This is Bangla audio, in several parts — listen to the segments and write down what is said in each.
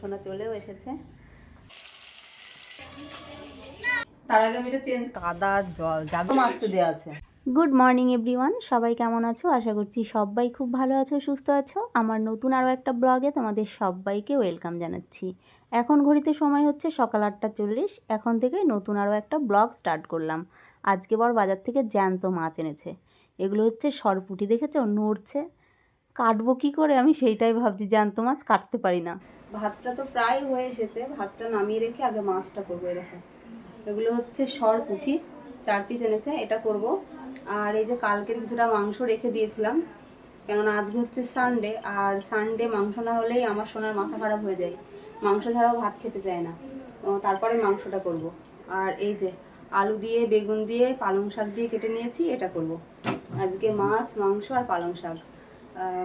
সোনা চলেও এসেছে। তার আগে আমি এটা চেঞ্জ কাদা জল জাদু মাছতে দেওয়া আছে। গুড মর্নিং এভরিওয়ান সবাই কেমন আছো? আশা করছি সবাই খুব ভালো আছো সুস্থ আছো। আমার নতুন আরও একটা ব্লগে তোমাদের সবাইকে ওয়েলকাম জানাচ্ছি। এখন ঘড়িতে সময় হচ্ছে সকাল আটটা চল্লিশ। এখন থেকে নতুন আরও একটা ব্লগ স্টার্ট করলাম। আজকে বর বাজার থেকে জ্যান্ত মাছ এনেছে। এগুলো হচ্ছে সরপুটি দেখেছ? নড়ছে। কাটবো কী করে? আমি সেইটাই ভাবছি জ্যান্ত মাছ কাটতে পারি না। ভাতটা তো প্রায় হয়ে এসেছে। ভাতটা নামিয়ে রেখে আগে মাছটা করব দেখো। এগুলো হচ্ছে সর পুঁটি চার পিস এনেছে, এটা করব। আর এই যে কালকের কিছুটা মাংস রেখে দিয়েছিলাম, কেননা আজকে হচ্ছে সানডে আর সানডে মাংস না হলেই আমার সোনার মাথা খারাপ হয়ে যায়। মাংস ছাড়াও ভাত খেতে চায় না। তারপরে মাংসটা করব। আর এই যে আলু দিয়ে, বেগুন দিয়ে, পালং শাক দিয়ে কেটে নিয়েছি, এটা করব। আজকে মাছ, মাংস আর পালং শাক।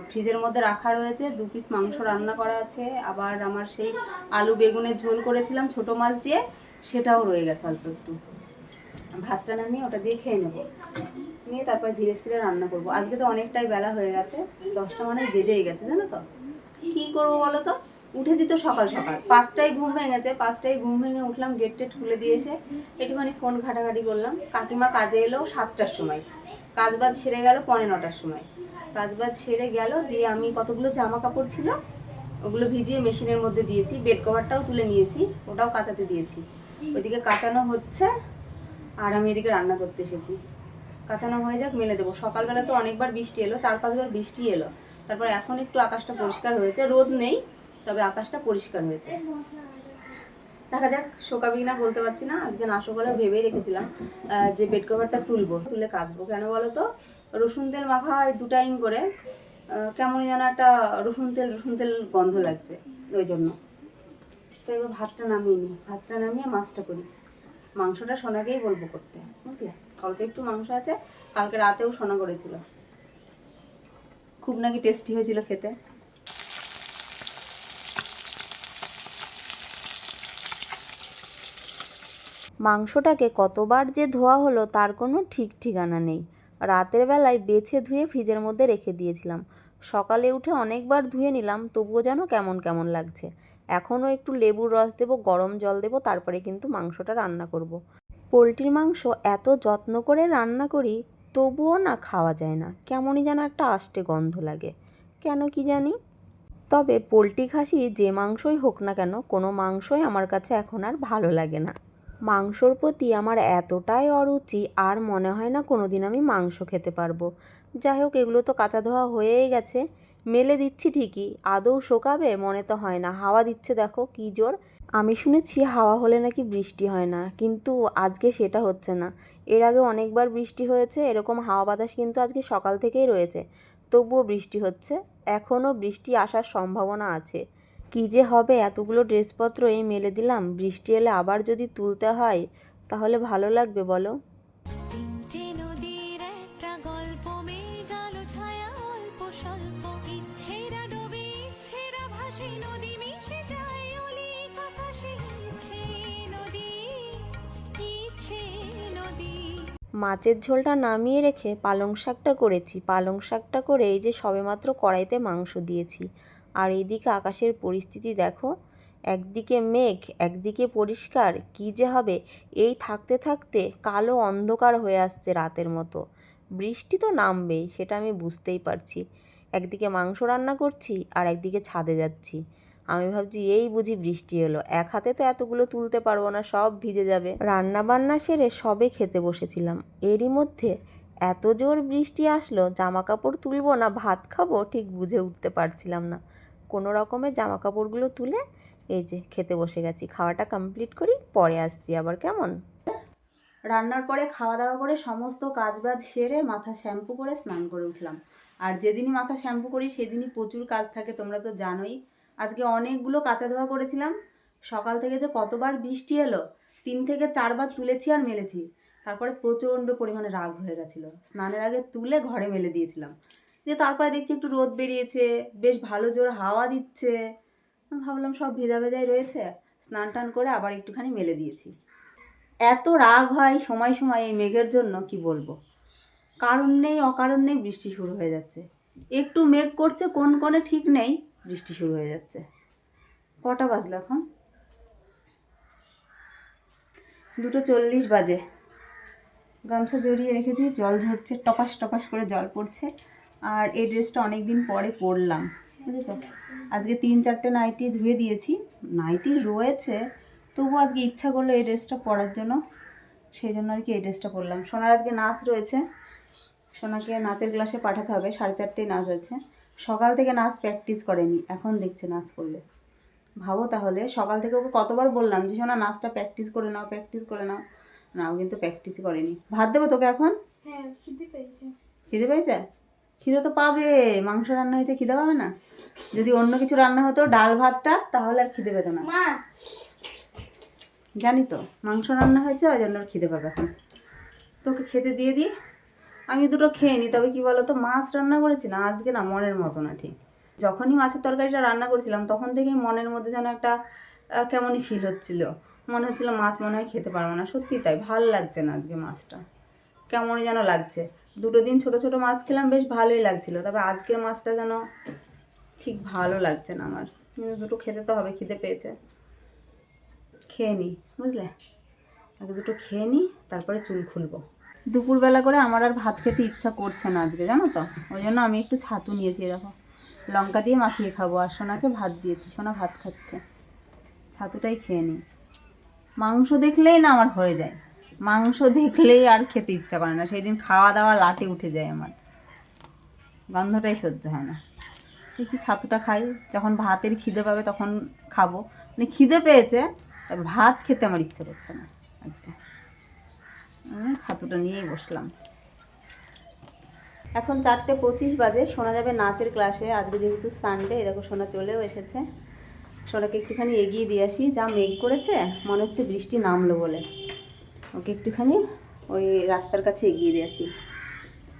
ফ্রিজের মধ্যে রাখা রয়েছে, দু পিস মাংস রান্না করা আছে, আবার আমার সেই আলু বেগুনের ঝোল করেছিলাম ছোট মাছ দিয়ে, সেটাও রয়ে গেছে অল্প একটু। ভাতটা নামিয়ে ওটা দিয়ে খেয়ে নেব। নিয়ে তারপরে ধীরে ধীরে রান্না করব। আজকে তো অনেকটাই বেলা হয়ে গেছে, দশটা মানে বেজেই গেছে, জানো তো? কী করব বলো তো? উঠেছি তো সকাল সকাল। পাঁচটায় ঘুম ভেঙেছে পাঁচটায় ঘুম ভেঙে উঠলাম গেট টেট খুলে দিয়ে এসে একটুখানি ফোন ঘাটাঘাটি করলাম। কাকিমা কাজে এলো সাতটার সময়। কাজ বাজ সেরে গেল পৌনে নটার সময়। কাজ বাজ সেরে গেল, দিয়ে আমি কতগুলো জামা কাপড় ছিল, ওগুলো ভিজিয়ে মেশিনের মধ্যে দিয়েছি বেড কভারটাও তুলে নিয়েছি, ওটাও কাচাতে দিয়েছি। ওইদিকে কাচানো হচ্ছে, আর আমি এদিকে রান্না করতে এসেছি। কাঁচানো হয়ে যাক, মেলে দেবো। সকালবেলা তো অনেকবার বৃষ্টি এলো, চার পাঁচবার বৃষ্টি এলো। তারপর এখন একটু আকাশটা পরিষ্কার হয়েছে, রোদ নেই, তবে আকাশটা পরিষ্কার হয়েছে। দেখা যাক, শোকাবি না বলতে পারছি না, আজকে না সকালে ভেবেই রেখেছিলাম যে বেড কভারটা তুলবো, তুলে কাচবো। কেন বলো তো? রসুন তেল মাখা হয় দু টাইম করে। কেমনই যেন একটা রসুন তেল রসুন তেল গন্ধ লাগছে ওই জন্য। তো এবার ভাতটা নামিয়ে নিই। ভাতটা নামিয়ে মাছটা করি। মাংসটা সোনাকেই বলব করতে, বুঝলে? অল্প একটু মাংস আছে, কালকে রাতেও সোনা করেছিল। খুব নাকি টেস্টি হয়েছিল খেতে। মাংসটাকে কতবার যে ধোয়া হলো তার কোনো ঠিক ঠিকানা নেই। রাতের বেলায় বেছে ধুয়ে ফ্রিজের মধ্যে রেখে দিয়েছিলাম। সকালে উঠে অনেকবার ধুয়ে নিলাম, তবুও যেন কেমন কেমন লাগছে। এখনও একটু লেবুর রস দেবো, গরম জল দেবো, তারপরে কিন্তু মাংসটা রান্না করব। পোলট্রির মাংস এত যত্ন করে রান্না করি, তবুও না খাওয়া যায় না। কেমনই যেন একটা আষ্টে গন্ধ লাগে। কেন কি জানি? তবে পোলট্রি খাসি যে মাংসই হোক না কেন, কোনো মাংসই আমার কাছে এখন আর ভালো লাগে না। মাংসর প্রতি আমার এতটাই অরুচি, আর মনে হয় না কোনো দিন আমি মাংস খেতে পারব। যাই হোক, এগুলো তো কাঁচা ধোয়া হয়েই গেছে। মেলে দিচ্ছি ঠিকই, আদৌ শোকাবে? মনে তো হয় না। হাওয়া দিচ্ছে, দেখো কী জোর। আমি শুনেছি হাওয়া হলে নাকি বৃষ্টি হয় না, কিন্তু আজকে সেটা হচ্ছে না। এর আগে অনেকবার বৃষ্টি হয়েছে, এরকম হাওয়া বাতাস কিন্তু আজকে সকাল থেকেই রয়েছে। তবুও বৃষ্টি হচ্ছে। এখনও বৃষ্টি আসার সম্ভাবনা আছে। কী যে হবে? এতগুলো ড্রেসপত্র এই মেলে দিলাম। বৃষ্টি এলে আবার যদি তুলতে হয় তাহলে ভালো লাগবে বলো। মাছের ঝোলটা নামিয়ে রেখে পালং শাকটা করেছি। পালং শাকটা করে এই যে সবেমাত্র কড়াইতে মাংস দিয়েছি। আর এইদিকে আকাশের পরিস্থিতি দেখো। একদিকে মেঘ, একদিকে পরিষ্কার। কী যে হবে? এই থাকতে থাকতে কালো অন্ধকার হয়ে আসছে রাতের মতো। বৃষ্টি তো নামবেই, সেটা আমি বুঝতেই পারছি। একদিকে মাংস রান্না করছি আর একদিকে ছাদে যাচ্ছি। আমি ভাবছি, এই বুঝি বৃষ্টি এলো। এক হাতে তো এতগুলো তুলতে পারব না, সব ভিজে যাবে। রান্না বান্না সেরে সবে খেতে বসেছিলাম। এরই মধ্যে এত জোর বৃষ্টি আসলো জামা কাপড় তুলবো না, ভাত খাব, ঠিক বুঝে উঠতে পারছিলাম না। কোনো রকমে জামা কাপড়গুলো তুলে এই যে খেতে বসে গেছি। খাওয়াটা কমপ্লিট করি, পরে আসছি আবার, কেমন? রান্নার পরে খাওয়া দাওয়া করে সমস্ত কাজবাজ সেরে মাথা শ্যাম্পু করে স্নান করে উঠলাম। আর যেদিনই মাথা শ্যাম্পু করি, সেদিনই প্রচুর কাজ থাকে, তোমরা তো জানোই। আজকে অনেকগুলো কাঁচা ধোয়া করেছিলাম। সকাল থেকে যে কতবার বৃষ্টি এলো, তিন থেকে চারবার তুলেছি আর মেলেছি। তারপরে প্রচণ্ড পরিমাণে রাগ হয়ে গেছিল। স্নানের আগে তুলে ঘরে মেলে দিয়েছিলাম। দিয়ে তারপরে দেখছি একটু রোদ বেরিয়েছে, বেশ ভালো জোর হাওয়া দিচ্ছে। ভাবলাম সব ভেজা ভেজাই রয়েছে, স্নান টান করে আবার একটুখানি মেলে দিয়েছি। এত রাগ হয় সময় সময় এই মেঘের জন্য, কি বলব? কারণ নেই, অকারণ নেই, বৃষ্টি শুরু হয়ে যাচ্ছে। একটু মেঘ করছে, কোন কোণে ঠিক নেই, বৃষ্টি শুরু হয়ে যাচ্ছে। কটা বাজলো এখন? দুটো চল্লিশ বাজে। গামছা জড়িয়ে রেখেছি, জল ঝরছে, টপাস টপাস করে জল পড়ছে। আর এই ড্রেসটা অনেক দিন পরে পরলাম বুঝেছ? আজকে তিন চারটে নাইটি ধুয়ে দিয়েছি নাইটি রয়েছে তবু আজকে ইচ্ছা করল এই ড্রেসটা পরার জন্য সেই জন্য আর কি এই ড্রেসটা পরলাম। সোনার আজকে নাচ রয়েছে সোনাকে নাচের ক্লাসে পাঠাতে হবে সাড়ে চারটেই নাচ আছে। সকাল থেকে নাচ প্র্যাকটিস করেনি এখন দেখছে নাচ করলে ভাবো তাহলে সকাল থেকে ওকে কতবার বললাম যে সোনা নাচটা প্র্যাকটিস করে নাও প্র্যাকটিস করে নাও। না ও কিন্তু প্র্যাকটিসই করেনি। ভাত দেবো তোকে এখন? হ্যাঁ খিদে পেয়েছে। খিদে পেয়েছে? খিদে তো পাবে মাংস রান্না হয়েছে খিদে পাবে না। যদি অন্য কিছু রান্না হতো ডাল ভাতটা তাহলে আর খিদে পেতো না। জানি তো মাংস রান্না হয়েছে ওই জন্য খিদে পাবে এখন। তোকে খেতে দিয়ে দিই। আমি দুটো খেয়ে নিই তবে কি বলো তো মাছ রান্না করেছি না আজকে না মনের মতো না ঠিক। যখনই মাছের তরকারিটা রান্না করেছিলাম তখন থেকেই মনের মধ্যে যেন একটা কেমনই ফিল হচ্ছিল। মনে হচ্ছিল মাছ মনে হয় খেতে পারব না। সত্যি তাই ভালো লাগছে না আজকে মাছটা। কেমনই যেন লাগছে। দুটো দিন ছোট ছোট মাছ খেলাম, বেশ ভালোই লাগছিল। তবে আজকের মাছটা যেন ঠিক ভালো লাগছে না আমার। দুটো খেতে তো হবে, খিদে পেয়েছে। খেয়ে নিই বুঝলে? আগে দুটো খেয়ে নিই তারপরে চুল খুলবো। দুপুরবেলা করে আমার আর ভাত খেতে ইচ্ছা করছে না আজকে, জানো তো? ওই জন্য আমি একটু ছাতু নিয়েছি এরকম লঙ্কা দিয়ে মাখিয়ে খাব, আর সোনাকে ভাত দিয়েছি, সোনা ভাত খাচ্ছে। ছাতুটাই খেয়ে নিই মাংস দেখলেই না আমার হয়ে যায়। মাংস দেখলেই আর খেতে ইচ্ছা করে না। সেই দিন খাওয়া দাওয়া লাটে উঠে যায় আমার। গন্ধটাই সহ্য হয় না। দেখি ছাতুটা খাই? যখন ভাতের খিদে পাবে তখন খাব। মানে খিদে পেয়েছে ভাত খেতে আমার ইচ্ছে করছে না আজকে। ছাতুটা নিয়েই বসলাম। এখন চারটে পঁচিশ বাজে। শোনা যাবে নাচের ক্লাসে। আজকে যেহেতু সানডে দেখো সোনা চলেও এসেছে। সোনাকে একটুখানি এগিয়ে দিয়ে আসি। যা মেঘ করেছে, মনে হচ্ছে বৃষ্টি নামলো বলে। ওকে একটুখানি ওই রাস্তার কাছে এগিয়ে দিয়ে আসি।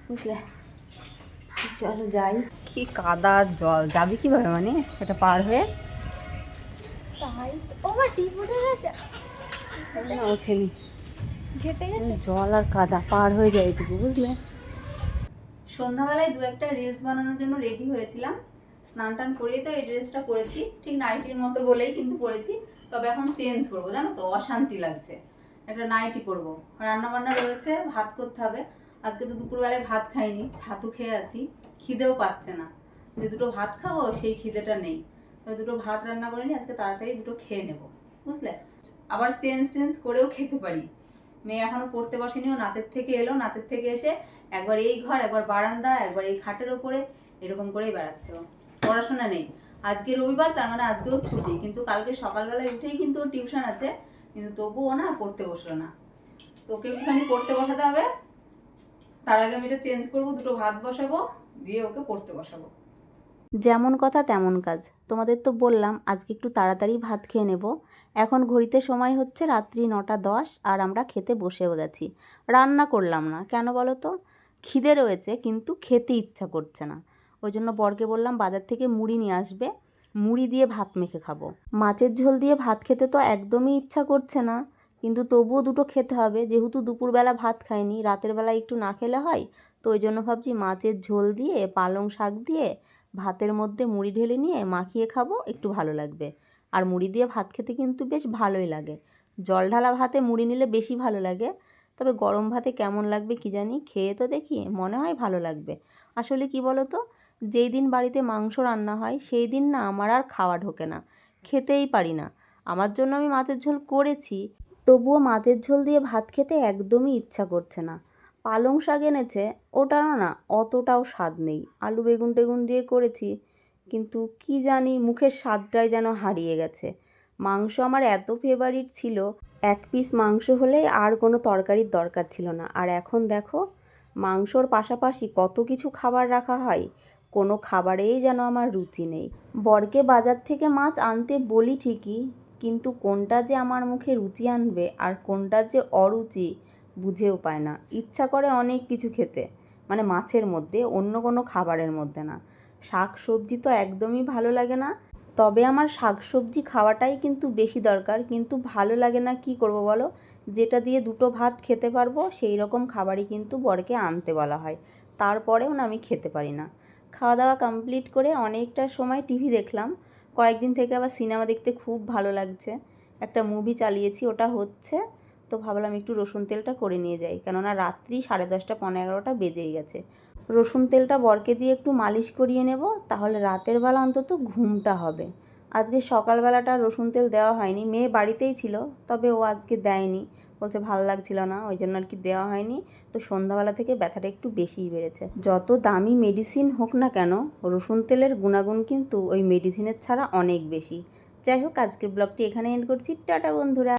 বুঝলে? চলো যাই। কি কাদা জল। যাবি কীভাবে মানে? এটা পার হয়ে? ওঠেনি। জল আর কাদা পার হয়ে যায় এটুকু বুঝলে? সন্ধ্যাবেলায় দু একটা রিলস বানানোর জন্য রেডি হয়েছিলাম। স্নান টান করিয়ে তো এই ড্রেসটা পরেছি। ঠিক নাইটির মতো বলেই কিন্তু পরেছি। তবে এখন চেঞ্জ করব জানো তো? অশান্তি লাগছে। একটা নাইটি পরবো রান্না বান্না রয়েছে, ভাত করতে হবে। আজকে তো দুপুরবেলায় ভাত খাইনি, ছাতু খেয়ে আছি। খিদেও পাচ্ছে না। যে দুটো ভাত খাব, সেই খিদেটা নেই। দুটো ভাত রান্না করে নি আজকে তাড়াতাড়ি দুটো খেয়ে নেব। বুঝলে? আবার চেঞ্জ টেঞ্জ করেও খেতে পারি। মেয়ে এখনও পড়তে বসেনি, ও নাচের থেকে এলো। নাচের থেকে এসে একবার এই ঘর, একবার বারান্দা, একবার এই খাটের ওপরে এরকম করেই বেড়াচ্ছে ও। পড়াশোনা নেই। আজকে রবিবার, তার মানে আজকেও ছুটি। কিন্তু কালকে সকালবেলায় উঠেই কিন্তু টিউশন আছে। কিন্তু তবুও না পড়তে বসল না। তোকে একটুখানি পড়তে বসাতে হবে। তার আগে আমি এটা চেঞ্জ করব, দুটো ভাত বসাবো, দিয়ে ওকে পড়তে বসাবো। যেমন কথা তেমন কাজ। তোমাদের তো বললাম, আজকে একটু তাড়াতাড়ি ভাত খেয়ে নেব। এখন ঘড়িতে সময় হচ্ছে রাত্রি নটা দশ, আর আমরা খেতে বসেও গেছি। রান্না করলাম না, কেন বলো তো? খিদে রয়েছে, কিন্তু খেতে ইচ্ছা করছে না। ওই জন্য বরকে বললাম, বাজার থেকে মুড়ি নিয়ে আসবে। মুড়ি দিয়ে ভাত মেখে খাব। মাছের ঝোল দিয়ে ভাত খেতে তো একদমই ইচ্ছা করছে না। কিন্তু তবুও দুটো খেতে হবে। যেহেতু দুপুরবেলা ভাত খাইনি, রাতের বেলা একটু না খেলে হয়, তো ওই জন্য ভাবছি মাছের ঝোল দিয়ে, পালং শাক দিয়ে, ভাতের মধ্যে মুড়ি ঢেলে নিয়ে মাখিয়ে খাব, একটু ভালো লাগবে। আর মুড়ি দিয়ে ভাত খেতে কিন্তু বেশ ভালোই লাগে। জল ঢালা ভাতে মুড়ি নিলে বেশি ভালো লাগে। তবে গরম ভাতে কেমন লাগবে কি জানি? খেয়ে তো দেখি, মনে হয় ভালো লাগবে। আসলে কি বলো তো যেই দিন বাড়িতে মাংস রান্না হয়, সেই দিন না আমার আর খাওয়া ঢোকে না। খেতেই পারি না। আমার জন্য আমি মাছের ঝোল করেছি, তবুও মাছের ঝোল দিয়ে ভাত খেতে একদমই ইচ্ছা করছে না। পালং শাক এনেছে ওটাও না অতটাও স্বাদ নেই। আলু বেগুন টেগুন দিয়ে করেছি, কিন্তু কি জানি মুখের স্বাদটাই যেন হারিয়ে গেছে। মাংস আমার এত ফেভারিট ছিল এক পিস মাংস হলে আর কোনো তরকারির দরকার ছিল না। আর এখন দেখো, মাংসর পাশাপাশি কত কিছু খাবার রাখা হয়, কোনো খাবারেই যেন আমার রুচি নেই। বরকে বাজার থেকে মাছ আনতে বলি ঠিকই, কিন্তু কোনটা যে আমার মুখে রুচি আনবে আর কোনটা যে অরুচি বুঝেও পায় না। ইচ্ছা করে অনেক কিছু খেতে মানে মাছের মধ্যে, অন্য কোনো খাবারের মধ্যে না। শাক সবজি তো একদমই ভালো লাগে না তবে আমার শাক সবজি খাওয়াটাই কিন্তু বেশি দরকার। কিন্তু ভালো লাগে না কি করব বলো? যেটা দিয়ে দুটো ভাত খেতে পারব, সেই রকম খাবারই কিন্তু বরকে আনতে বলা হয়। তারপরেও না আমি খেতে পারি না। খাওয়া দাওয়া কমপ্লিট করে অনেকটা সময় টিভি দেখলাম। কয়েকদিন থেকে আবার সিনেমা দেখতে খুব ভালো লাগছে। একটা মুভি চালিয়েছি, ওটা হচ্ছে। তো ভাবলাম একটু রসুন তেলটা করে নিয়ে যাই। কেননা রাত্রি সাড়ে দশটা পনেরো এগারোটা বেজেই গেছে। রসুন তেলটা বরকে দিয়ে একটু মালিশ করিয়ে নেব, তাহলে রাতের বেলা অন্তত ঘুমটা হবে। আজকে সকালবেলাটা রসুন তেল দেওয়া হয়নি, মেয়ে বাড়িতেই ছিল, তবে ও আজকে দেয়নি। বলছে ভালো লাগছিল না, ওই জন্য আর কি দেওয়া হয়নি। তো সন্ধ্যাবেলা থেকে ব্যথাটা একটু বেশিই বেড়েছে। যত দামি মেডিসিন হোক না কেন, রসুন তেলের গুণাগুণ কিন্তু ওই মেডিসিনের ছাড়া অনেক বেশি। যাই হোক, আজকের ব্লগটি এখানে এন্ড করছি। টাটা বন্ধুরা।